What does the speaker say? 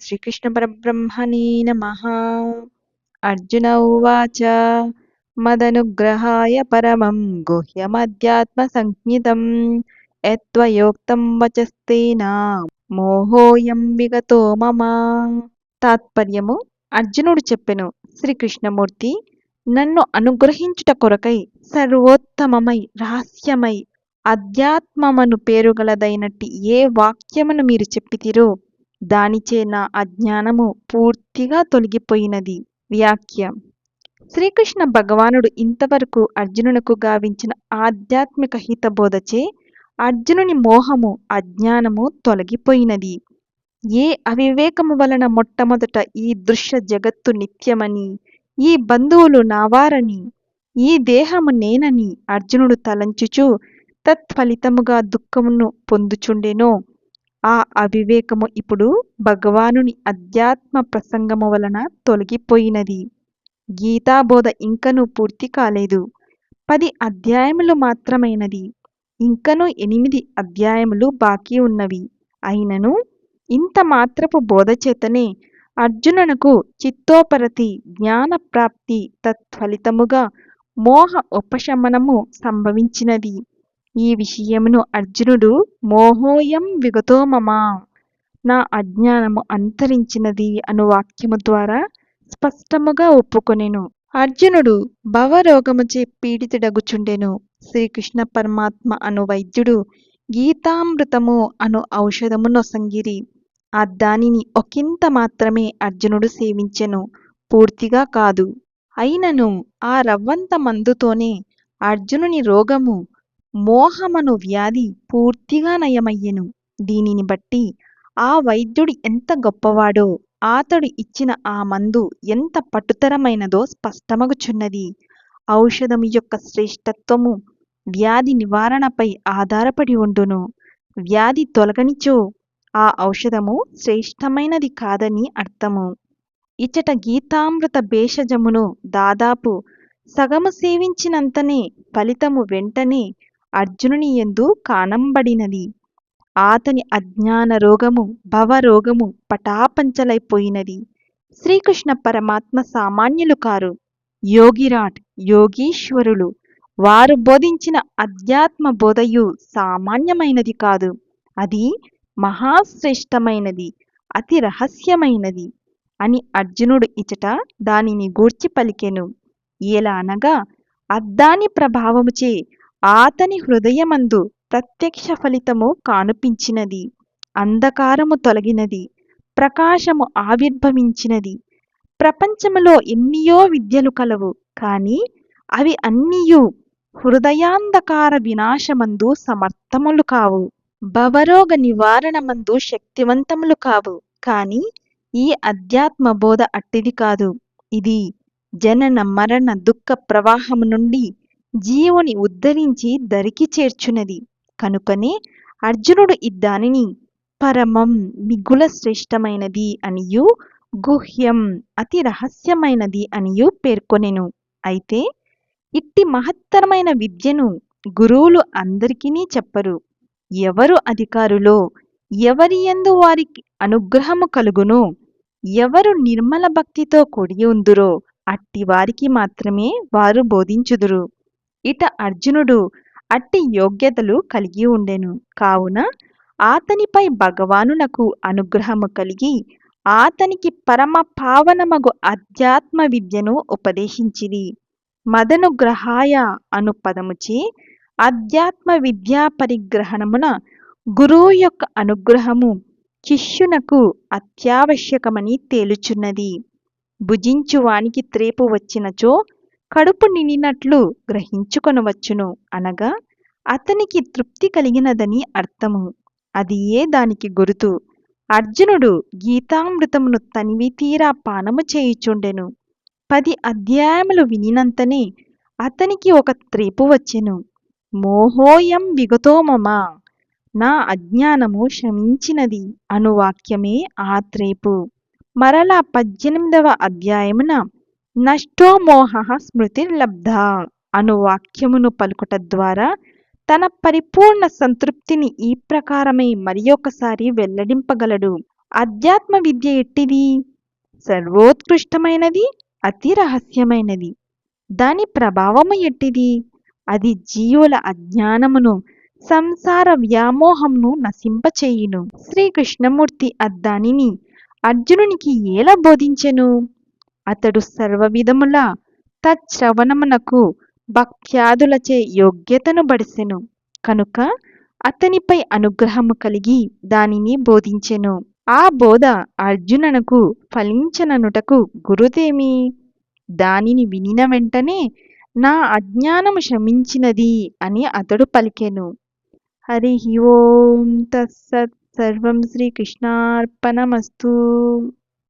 श्रीकृष्णपरब्रह्मणे नमः अर्जुन उवाच मदनुग्रहाय परमं गुह्यमध्यात्मसञ्ज्ञितम् यत्त्वयोक्तं వచస్తేన మోహోయం విగతో మమ తాత్పర్యము అర్జునుడు చెప్పెను శ్రీకృష్ణమూర్తి నన్ను అనుగ్రహించుట కొరకై సర్వోత్తమమై రహస్యమై అధ్యాత్మమను పేరుగలదైనట్టి ఏ వాక్యమును మీరు చెప్పితిరో దానిచే నా అజ్ఞానము పూర్తిగా తొలగిపోయినది. వ్యాఖ్య. శ్రీకృష్ణ భగవానుడు ఇంతవరకు అర్జునునకు గావించిన ఆధ్యాత్మిక హితబోధచే అర్జునుని మోహము అజ్ఞానము తొలగిపోయినది. ఏ అవివేకము వలన మొట్టమొదట ఈ దృశ్య జగత్తు నిత్యమని ఈ బంధువులు నావారని ఈ దేహము నేనని అర్జునుడు తలంచుచు తత్ఫలితముగా దుఃఖమును పొందుచుండెనో ఆ అవివేకము ఇప్పుడు భగవానుని అధ్యాత్మ ప్రసంగము వలన తొలగిపోయినది. గీతాబోధ ఇంకనూ పూర్తి కాలేదు. పది అధ్యాయములు మాత్రమైనది. ఇంకనూ ఎనిమిది అధ్యాయములు బాకీ ఉన్నవి. అయినను ఇంత మాత్రపు బోధ చేతనే అర్జునునకు చిత్తోపరతి జ్ఞాన ప్రాప్తి తత్ఫలితముగా మోహ ఉపశమనము సంభవించినది. ఈ విషయమును అర్జునుడు మోహోయం విగతో మమ నా అజ్ఞానము అంతరించినది అను వాక్యము ద్వారా స్పష్టముగా ఒప్పుకొనెను. అర్జునుడు భవరోగముచే పీడితుడగుచుండెను శ్రీకృష్ణ పరమాత్మ అను వైద్యుడు గీతామృతము అను ఔషధము నొసంగిరి ఆ దానిని ఒకంత మాత్రమే అర్జునుడు సేవించెను పూర్తిగా కాదు. అయినను ఆ రవ్వంత మందుతోనే అర్జునుని రోగము మోహమను వ్యాధి పూర్తిగా నయమయ్యెను. దీనిని బట్టి ఆ వైద్యుడు ఎంత గొప్పవాడో అతడు ఇచ్చిన ఆ మందు ఎంత పట్టుతరమైనదో స్పష్టమగుచున్నది. ఔషధము యొక్క శ్రేష్టత్వము వ్యాధి నివారణపై ఆధారపడి ఉండును. వ్యాధి తొలగనిచో ఆ ఔషధము శ్రేష్టమైనది కాదని అర్థము. ఇచట గీతామృత భేషజమును దాదాపు సగము సేవించినంతనే ఫలితము వెంటనే అర్జునుని ఎందు కానంబడినది. ఆతని అజ్ఞాన రోగము భవరోగము పటాపంచలైపోయినది. శ్రీకృష్ణ పరమాత్మ సామాన్యులు కారు. యోగిరాట్ యోగీశ్వరులు. వారు బోధించిన అధ్యాత్మ బోధయు సామాన్యమైనది కాదు. అది మహాశ్రేష్టమైనది అతి రహస్యమైనది అని అర్జునుడు ఇచట దానిని గూర్చి పలికెను. ఎలా అనగా అద్దాని ప్రభావముచే ఆతని హృదయమందు ప్రత్యక్ష ఫలితము కానుపించినది అంధకారము తొలగినది ప్రకాశము ఆవిర్భవించినది. ప్రపంచములో ఎన్నియో విద్యలు కలవు కాని అవి అన్నియూ హృదయాంధకార వినాశమందు సమర్థములు కావు. భవరోగ నివారణమందు శక్తివంతములు కావు కాని ఈ అధ్యాత్మ బోధ అట్టిది కాదు. ఇది జనన మరణ దుఃఖ ప్రవాహము నుండి జీవుని ఉద్ధరించి దరికి చేర్చునది. కనుకనే అర్జునుడు ఇద్దానిని పరమం మిగుల శ్రేష్టమైనది అనియు గుహ్యం అతి రహస్యమైనది అనియు పేర్కొనెను. అయితే ఇట్టి మహత్తరమైన విద్యను గురువులు అందరికీ చెప్పరు. ఎవరు అధికారులో ఎవరి ఎందు వారికి అనుగ్రహము కలుగునో ఎవరు నిర్మల భక్తితో కూడి ఉందురో అట్టి వారికి మాత్రమే వారు బోధించుదురు. ఇట అర్జునుడు అట్టి యోగ్యతలు కలిగి ఉండెను. కావున ఆతనిపై భగవానునకు అనుగ్రహము కలిగి ఆతనికి పరమ పావనమగు అధ్యాత్మ విద్యను ఉపదేశించిది మదనుగ్రహాయ అను పదముచే అధ్యాత్మ విద్యా పరిగ్రహణమున గురువు యొక్క అనుగ్రహము శిష్యునకు అత్యావశ్యకమని తేలుచున్నది. భుజించువానికి త్రేపు వచ్చినచో కడుపు నిండినట్లు గ్రహించుకొనవచ్చును అనగా అతనికి తృప్తి కలిగినదని అర్థము. అది ఏ దానికి గురుతు? అర్జునుడు గీతామృతమును తనివి తీరా పానము చేయుచుండెను. పది అధ్యాయములు వినినంతనే అతనికి ఒక త్రేపు వచ్చెను. మోహోయం విగతోమమా నా అజ్ఞానము శమించినది అను వాక్యమే ఆ త్రేపు. మరలా పద్దెనిమిదవ అధ్యాయమున నష్టో మోహ స్మృతిర్లబ్ధ అను వాక్యమును పలుకుట ద్వారా తన పరిపూర్ణ సంతృప్తిని ఈ ప్రకారమై మరి ఒకసారి వెల్లడింపగలడు. అధ్యాత్మ విద్య ఎట్టిది? సర్వోత్కృష్టమైనది అతి రహస్యమైనది. దాని ప్రభావము ఎట్టిది? అది జీవుల అజ్ఞానమును సంసార వ్యామోహంను నశింపచేయును. శ్రీకృష్ణమూర్తి అద్దానిని అర్జునునికి ఎలా బోధించెను? అతడు సర్వవిధముల తచ్శ్రవణమునకు భక్త్యాదులచే యోగ్యతను బడిసెను. కనుక అతనిపై అనుగ్రహము కలిగి దానిని బోధించెను. ఆ బోధ అర్జుననకు ఫలించననుటకు గురుదేమి. దానిని వినిన వెంటనే నా అజ్ఞానము శమించినది అని అతడు పలికెను. హరి ఓం తత్సత్ సర్వం శ్రీకృష్ణార్పణమస్తు.